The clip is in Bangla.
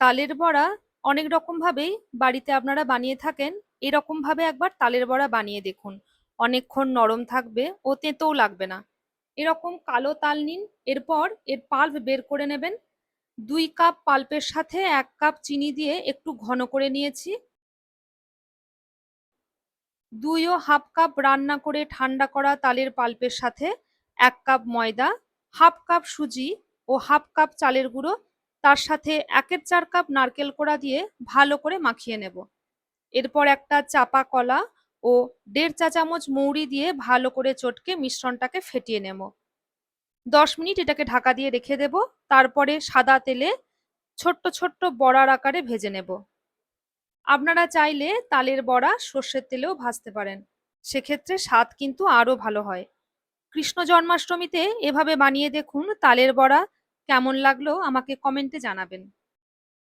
তালের বড়া অনেক রকমভাবেই বাড়িতে আপনারা বানিয়ে থাকেন। এরকমভাবে একবার তালের বড়া বানিয়ে দেখুন। অনেকক্ষণ নরম থাকবে ও তেঁতোও লাগবে না। এরকম কালো তাল নিন, এরপর এর পাল্প বের করে নেবেন। দুই কাপ পাল্পের সাথে এক কাপ চিনি দিয়ে একটু ঘন করে নিয়েছি। দুই ও হাফ কাপ রান্না করে ঠান্ডা করা তালের পাল্পের সাথে এক কাপ ময়দা, হাফ কাপ সুজি ও হাফ কাপ চালের গুঁড়ো তার সাথে একের চার কাপ নারকেল কোড়া দিয়ে ভালো করে মাখিয়ে নেব। এরপর একটা চাপা কলা ও দেড় চা চামচ মৌরি দিয়ে ভালো করে চটকে মিশ্রণটাকে ফেটিয়ে নেব। দশ মিনিট এটাকে ঢাকা দিয়ে রেখে দেব। তারপরে সাদা তেলে ছোট্ট ছোট্ট বড়ার আকারে ভেজে নেব। আপনারা চাইলে তালের বড়া সর্ষের তেলেও ভাজতে পারেন। সেক্ষেত্রে স্বাদ কিন্তু আরও ভালো হয়। কৃষ্ণ জন্মাষ্টমীতে এভাবে বানিয়ে দেখুন তালের বড়া কেমন লাগল আমাকে কমেন্টে জানাবেন।